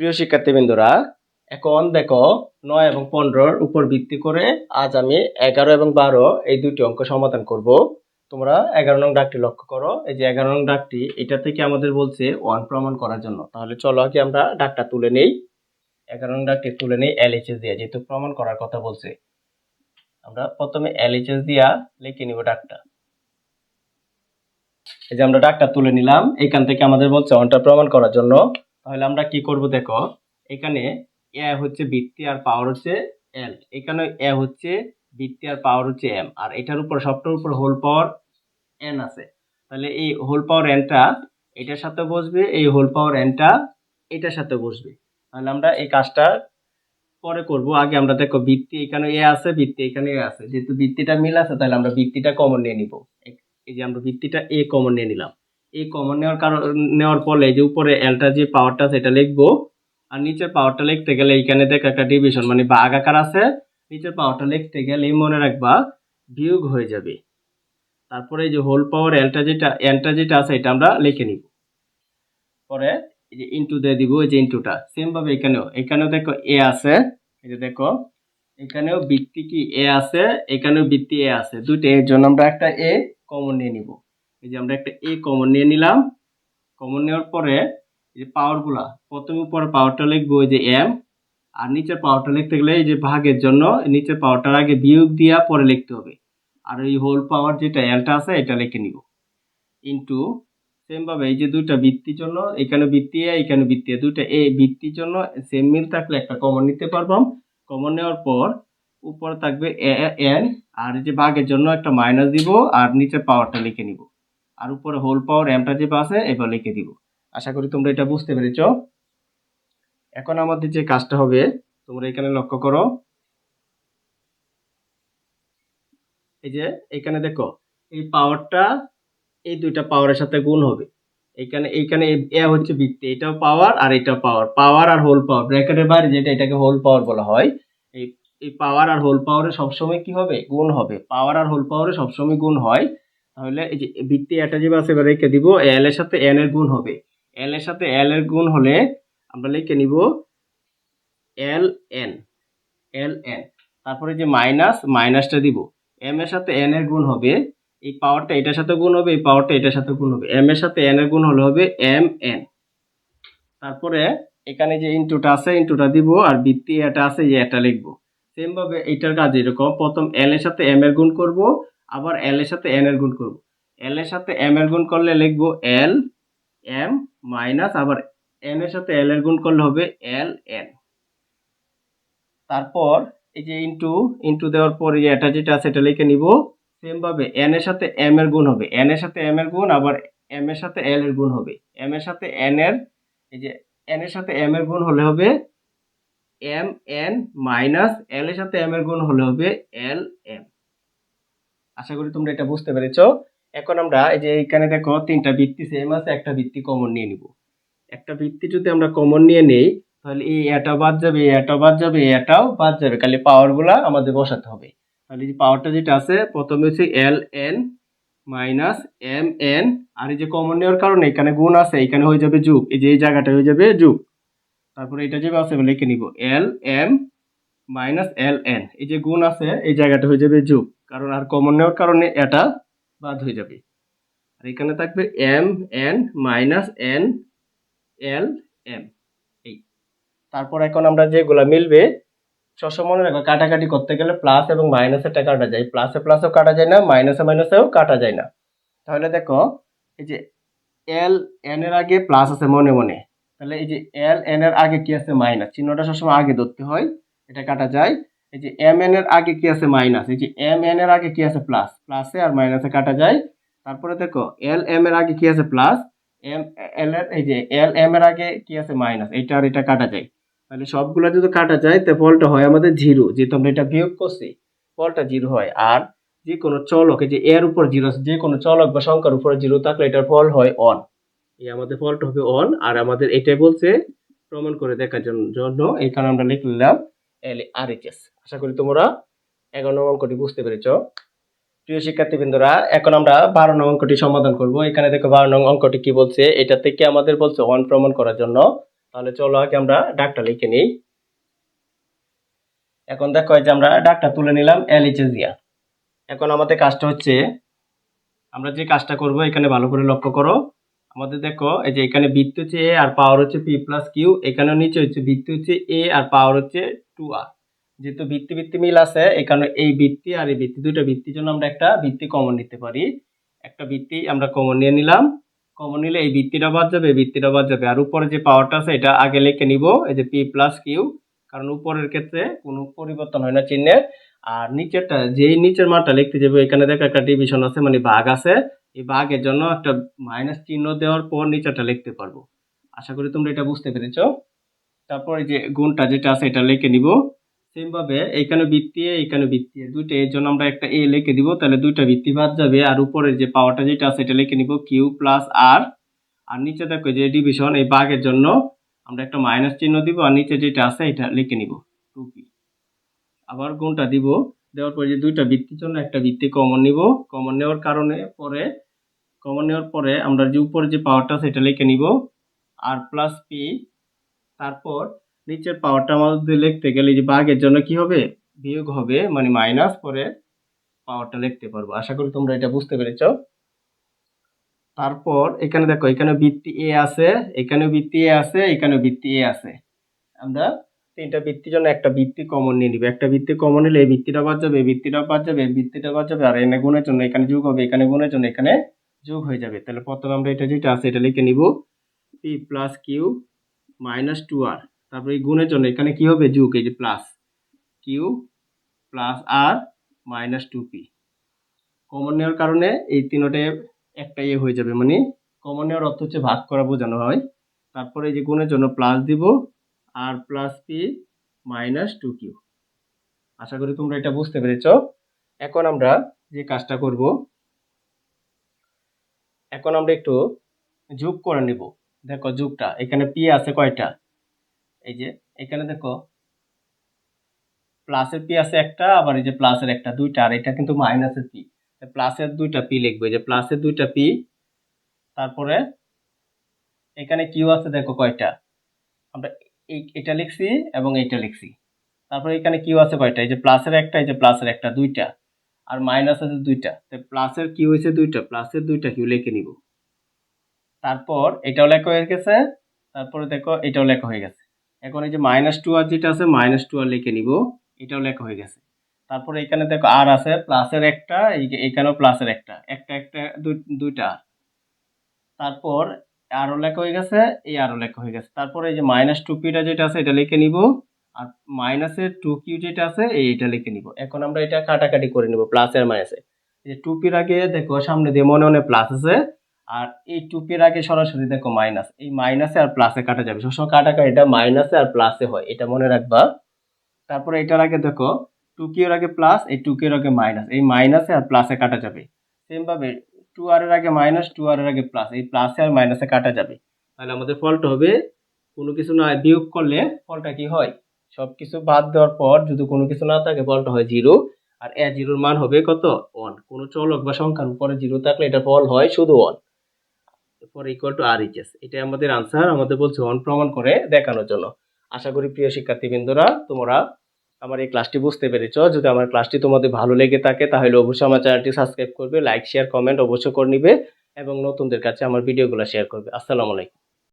প্রিয় শিক্ষার্থীবৃন্দরা, এখন দেখো নয় এবং পনেরোর উপর ভিত্তি করে আজ আমি এগারো এবং বারো এই দুটি অঙ্ক সমাধান করব। তোমরা এগারো নং ডাকটি লক্ষ্য করো। এই যে এগারো নং ডাকটি, এটা থেকে আমাদের বলছে ওয়ান প্রমাণ করার জন্য। তাহলে চলো আগে আমরা ডাকটা তুলে নেই। এগারো নং ডাকটি তুলে নেই এলএইচএস দিয়ে, যেহেতু প্রমাণ করার কথা বলছে। আমরা প্রথমে এলএইচএস দিয়া লিখে নিব ডাকটা। এই যে আমরা ডাকটা তুলে নিলাম, এখান থেকে আমাদের বলছে ওয়ানটা প্রমাণ করার জন্য। তাহলে আমরা কি করব দেখো, এখানে এ হচ্ছে বৃত্তি আর পাওয়ার হচ্ছে এল এখানে এ হচ্ছে বৃত্তি আর পাওয়ার হচ্ছে এম আর এটার উপর, সবটার উপর হোল পাওয়ার এন আছে। তাহলে এই হোল পাওয়ার এনটা এটার সাথে বসবে, এই হোল পাওয়ার এনটা এটার সাথে বসবে। তাহলে আমরা এই কাজটা পরে করব। আগে আমরা দেখো বৃত্তি, এখানে এ আছে, বৃত্তি, এখানে এ আছে। যেহেতু বৃত্তিটা মিল আছে, তাহলে আমরা বৃত্তিটা কমন নিয়ে নিব। এই যে আমরা বৃত্তিটা এ কমন নিয়ে নিলাম। এই কমন নেওয়ার কারণ, নেওয়ার ফলে যে উপরে এলটা যে পাওয়ারটা সেটা লিখব, আর নিচের পাওয়ারটা লিখতে গেলে এইখানে দেখো একটা ডিভিশন মানে বাঘ আকার আছে, নিচের পাওয়ারটা লিখতে গেলে মনে রাখবা বিয়োগ হয়ে যাবে। তারপরে এই যে হোল পাওয়ার এলটা যেটা এনটা যেটা আছে, এটা আমরা লিখে নিব। পরে এই যে ইন্টু দিয়ে দিব, এই যে ইন্টুটা সেম ভাবে এখানেও এখানেও দেখো এ আছে, এই যে দেখো, এখানেও বৃত্তি কি এ আছে, এখানেও বৃত্তি এ আছে। দুইটা এর জন্য আমরা একটা এ কমন নিয়ে নিব। এই যে আমরা একটা এ কমন নিয়ে নিলাম। কমন নেওয়ার পরে এই যে পাওয়ারগুলা প্রথমে উপরে পাওয়ারটা লিখব যে এম আর নিচের পাওয়ারটা লিখতে গেলে এই যে ভাগের জন্য নিচের পাওয়ারটার আগে বিয়োগ দিয়া পরে লিখতে হবে। আর এই হোল পাওয়ার যেটা এলটা আছে, এটা লিখে নিব। ইন্টু সেম ভাবে এই যে দুইটা বৃত্তির জন্য, এখানে বৃত্তি এ এখানে বৃত্তি এ দুইটা এ বৃত্তির জন্য সেম মিল থাকলে একটা কমন নিতে পারবাম কমন নেওয়ার পর উপরে থাকবে এ এন আর এই যে ভাগের জন্য একটা মাইনাস দিব, আর নিচের পাওয়ারটা লিখে নিব। আর উপরে হোল পাওয়ার এমটা যে আছে এবার লিখে দিব। আশা করি তোমরা এটা বুঝতে পেরেছ। এখন আমাদের যে কাজটা হবে, তোমরা এখানে লক্ষ্য করো। এই যে, এখানে দেখো, এই পাওয়ারটা এই দুইটা পাওয়ারের সাথে গুণ হবে। এখানে, এইখানে এ হচ্ছে বৃত্তি, এটাও পাওয়ার আর এটাও পাওয়ার পাওয়ার আর হোল পাওয়ার ব্র্যাকেটের বাইরে যেটা এটাকে হোল পাওয়ার বলা হয়, এই এই পাওয়ার আর হোল পাওয়ারে সবসময় কি হবে? গুণ হবে। পাওয়ার আর হোল পাওয়ারে সবসময় গুণ হয়। তাহলে এই যে বৃত্তি একটা যে আছে, এবার রেখে দিব এল এর সাথে এন এর গুণ হবে। এল এর সাথে এল এর গুণ হলে আমরা লিখে নিব এল এন এল এন তারপরে যে মাইনাস মাইনাসটা দিব। এম এর সাথে এন এর গুণ হবে, এই পাওয়ারটা এটার সাথে গুণ হবে, এই পাওয়ারটা এটার সাথে গুণ হবে। এম এর সাথে এন এর গুণ হলে হবে এম এন তারপরে এখানে যে ইনটুটা আছে ইনটুটা দিব, আর বৃত্তি এটা আছে যে এটা লিখব। সেম ভাবে এইটার কাজ এরকম। প্রথম এল এর সাথে এম এর গুণ করব আবার এল এর সাথে এন এর গুণ করব। এল এর সাথে এম এর গুণ করলে লিখব এল এম মাইনাস আবার এন এর সাথে এল এর গুণ করলে হবে এল এন তারপর এই যে ইনটু ইনটু দেওয়ার পরে যে এটা যেটা আছে, এটা লিখে নিব। সেম ভাবে এন এর সাথে এম এর গুণ হবে। এন এর সাথে এম এর গুণ, আবার এম এর সাথে এল এর গুণ হবে। এম এর সাথে এন এর, এই যে এন এর সাথে এম এর গুণ হলে হবে এম এন মাইনাস এল এর সাথে এম এর গুণ হলে হবে এল এম আশা করি তোমরা এটা বুঝতে পেরেছ। এখন আমরা এই যে এইখানে দেখো, তিনটা বৃত্তি সেম আছে, একটা বৃত্তি কমন নিয়ে নিব। একটা বৃত্তি যদি আমরা কমন নিয়ে নেই, তাহলে এই এটা বাদ যাবে এটাও বাদ যাবে এটাও বাদ যাবে। খালি পাওয়ারগুলা আমাদের বসাতে হবে। তাহলে এই যে পাওয়ারটা যেটা আছে, প্রথমে হচ্ছে L N minus M N আর এই যে কমন নেওয়ার কারণে এখানে গুণ আছে, এখানে হয়ে যাবে যুগ। এই যে এই জায়গাটা হয়ে যাবে যুগ। তারপরে এটা যে আছে লিখে নিব L M minus L N এই যে গুণ আছে, এই জায়গাটা হয়ে যাবে যুগ। কারণ আর কমন নেওয়ার কারণে এটা বাদ হয়ে যাবে। আর এখানে থাকবে M N minus N L M এই। তারপর এখন আমরা যেগুলা মিলবে সবসময় মনে রাখো কাটাকাটি করতে গেলে প্লাস এবং মাইনাসেরটা কাটা যায়। প্লাসে প্লাসেও কাটা যায় না মাইনাসে মাইনাসেও কাটা যায় না। তাহলে দেখো, এই যে এল এন এর আগে প্লাস আছে মনে মনে। তাহলে এই যে এল এন এর আগে কি আছে? মাইনাস চিহ্নটা সবসময় আগে ধরতে হয়, এটা কাটা যায়। এই যে এম এন এর আগে কি আছে মাইনাস এই যে এম এন এর আগে কি আছে প্লাস প্লাসে আর মাইনাসে কাটা যায়। তারপরে দেখো এল এম এর আগে কি আছে প্লাস এম এল এর, এই যে এল এম এর আগে কি আছে মাইনাস এটা আর এটা কাটা যায়। তাহলে সবগুলো যদি কাটা যায়, তো ফলটা হয় আমাদের জিরো। যেহেতু আমরা এটা বিয়োগ করছি, ফলটা জিরো হয়। আর যে কোনো চলক, এই যে এর উপর জিরো যে কোনো চলক বা সংখ্যার উপরে জিরো থাকলে এটার ফল হয় অন এই আমাদের ফলটা হবে অন আর আমাদের এটাই বলছে প্রমাণ করে দেখার জন্য, এই কারণে আমরা লিখলাম এল আর এইচ এস আশা করি তোমরা এগারো নম্বর অঙ্কটি বুঝতে পেরেছ। প্রিয় শিক্ষার্থীবৃন্দরা, এখন আমরা বারো নং অঙ্কটি সমাধান করব। এখানে দেখো বারো নং অঙ্কটি কি বলছে? এটা থেকে আমাদের বলছে ওয়ান প্রমাণ করার জন্য। তাহলে চলো আগে আমরা ডাকটা লিখে নিই। এখন দেখো যে আমরা ডাকটা তুলে নিলাম এলএইচএস দিয়া। এখন আমাদের কাজটা হচ্ছে, আমরা যে কাজটা করব এখানে ভালো করে লক্ষ্য করো। আমাদের দেখো এই যে এখানে বৃত্ত হচ্ছে এ আর পাওয়ার হচ্ছে পি প্লাস কিউ এখানে নিচে হচ্ছে বৃত্তি হচ্ছে এ আর পাওয়ার হচ্ছে টু আর যেহেতু বৃত্তি বৃত্তি মিল আছে এখানে এই বৃত্তি আর এই বৃত্তি দুইটা বৃত্তির জন্য আমরা একটা বৃত্তি কমন নিতে পারি। একটা বৃত্তি আমরা কমন নিয়ে নিলাম। কমন নিলে এই বৃত্তিটা বাদ যাবে, এই বৃত্তিটা বাদ যাবে। আর উপরে যে পাওয়ারটা আছে, এটা আগে লিখে নিব, এই যে পি প্লাস কিউ কারণ উপরের ক্ষেত্রে কোনো পরিবর্তন হয় না চিহ্নের। আর নিচেরটা, যেই নিচের মানটা লিখতে যাবে, এখানে দেখো একটা ডিভিশন আছে মানে ভাগ আছে। এই ভাগের জন্য একটা মাইনাস চিহ্ন দেওয়ার পর নিচেরটা লিখতে পারব। আশা করি তোমরা এটা বুঝতে পেরেছ। তারপর যে গুণটা যেটা আছে এটা লিখে নিব। সেম ভাবে এইখানে বৃত্তি A, এইখানে বৃত্তি দুইটা এর জন্য আমরা একটা এ লিখে দিব তাহলে দুইটা বৃত্তি বাদ যাবে। আর উপরের যে পাওয়ারটা যেটা আছে এটা লিখে নিব কিউ প্লাস আর আর নিচে দেখো যে ডিভিশন এই ভাগের জন্য আমরা একটা মাইনাস চিহ্ন দিব আর নিচে যেটা আছে এটা লিখে নিব টু পি আবার গুণটা দিব দেওয়ার পরে যে দুইটা বৃত্তির জন্য একটা বৃত্তি কমন নিব। কমন নেওয়ার কারণে পরে কমন নেওয়ার পরে আমরা যে উপরে যে পাওয়ারটা আছে এটা লিখে নিব। আর প্লাস পি তারপর নিচের পাওয়ারটা আমাদের লিখতে গেলে যে বাঘের জন্য কি হবে? বিয়োগ হবে মানে মাইনাস পরে পাওয়ারটা লিখতে পারব। আশা করি তোমরা এটা বুঝতে পেরেছ। তারপর এখানে দেখো, এখানে বৃত্তি এ আছে এখানে বৃত্তি এ আছে এখানে বৃত্তি এ আছে। আমরা তিনটা বৃত্তির জন্য একটা বৃত্তি কমন নিয়ে নিবে। একটা বৃত্তি কমন নিলে এই বৃত্তিটা বাদ যাবে বৃত্তিটা বাদ যাবে বৃত্তিটা বাদ যাবে, আর এখানে গুণের জন্য এখানে যোগ হবে, এখানে গুণের জন্য এখানে যোগ হয়ে যাবে। তাহলে প্রথমে আমরা এটা যেটা আছে, এটা লিখে নিব। P plus Q minus two R তারপরে এই গুণের জন্য এখানে কি হবে? যোগ, এই যে plus Q plus R minus two P common নেওয়ার কারণে এই তিনটে একটা ইয়ে হয়ে যাবে মানে কমন নেওয়ার অর্থ হচ্ছে ভাগ করা বোঝানো হয়। তারপরে এই যে গুণের জন্য প্লাস দিব আর plus P minus two Q আশা করি তোমরা এটা বুঝতে পেরেছ। এখন আমরা যে কাজটা করব, এখন আমরা একটু যোগ করে নিব। দেখো যোগটা, এখানে পি আছে কয়টা? এই যে, এখানে দেখো প্লাসের পি আছে একটা, আবার এই যে প্লাসের একটা, দুইটা, আর এটা কিন্তু মাইনাসের পি প্লাসের দুইটা পি লিখবে যে প্লাসের দুইটা পি তারপরে এখানে কিউ আছে দেখো কয়টা? আমরা এই, এটা লিখছি এবং এইটা লিখছি। তারপরে এখানে কিউ আছে কয়টা? এই যে প্লাসের একটা, এই যে প্লাসের একটা, দুইটা, আর মাইনাস আছে দুইটা। তো প্লাসের কিউ হয়েছে দুইটা প্লাসের দুইটা কিউ লিখে নিব। তারপর এটাও লেখা হয়ে গেছে। তারপরে দেখো, এটাও লেখা হয়ে গেছে। এখন এই যে মাইনাস টু আর যেটা আছে মাইনাস টু আর লিখে নিব, এটাও লেখা হয়ে গেছে। তারপরে এখানে দেখো আর আছে প্লাসের একটা এখানেও প্লাসের একটা একটা একটা দুইটা আর। তারপর আরও লেখা হয়ে গেছে, এই আরও লেখা হয়ে গেছে। তারপরে এই যে মাইনাস টু পিটা যেটা আছে, এটা লিখে নিব। আর মাইনাসের টু কিউ যেটা আছে, এই এটা লিখে নিব। এখন আমরা এটা কাটাকাটি করে নিব প্লাসের মাইনাসে এই যে টু পির আগে দেখো, সামনে দিয়ে মনে মনে প্লাস আছে। আর এই টু পির আগে সরাসরি দেখো মাইনাস এই মাইনাসে আর প্লাসে কাটা যাবে। সবসময় কাটাকাটি এটা মাইনাসে আর প্লাসে হয়, এটা মনে রাখবা। তারপরে এটার আগে দেখো টু কিউর আগে প্লাস এই টু কিউর আগে মাইনাস এই মাইনাসে আর প্লাসে কাটা যাবে। সেম ভাবে টু আর এর আগে মাইনাস টু আর এর আগে প্লাস এই প্লাসে আর মাইনাসে কাটা যাবে। তাহলে আমাদের ফলটা হবে, কোনো কিছু না বিয়োগ করলে ফলটা কি হয়? সব কিছু বাদ দেওয়ার পর যদি কোনো কিছু না থাকে ফলটা হয় জিরো আর এ জিরোর মান হবে কত? ওয়ান কোনো চলক বা সংখ্যার উপরে জিরো থাকলে এটা ফল হয় শুধু ওয়ান পরে ইকুয়াল টু আর ইচএস এটাই আমাদের আনসার আমাদের বলছে ওয়ান প্রমাণ করে দেখানোর জন্য। আশা করি প্রিয় শিক্ষার্থীবৃন্দরা তোমরা আমার এই ক্লাসটি বুঝতে পেরেছ। যদি আমার ক্লাসটি তোমাদের ভালো লেগে থাকে, তাহলে অবশ্যই আমার চ্যানেলটি সাবস্ক্রাইব করবে লাইক শেয়ার কমেন্ট অবশ্যই করে নিবে এবং নতুনদের কাছে আমার ভিডিওগুলো শেয়ার করবে। আসসালামু আলাইকুম।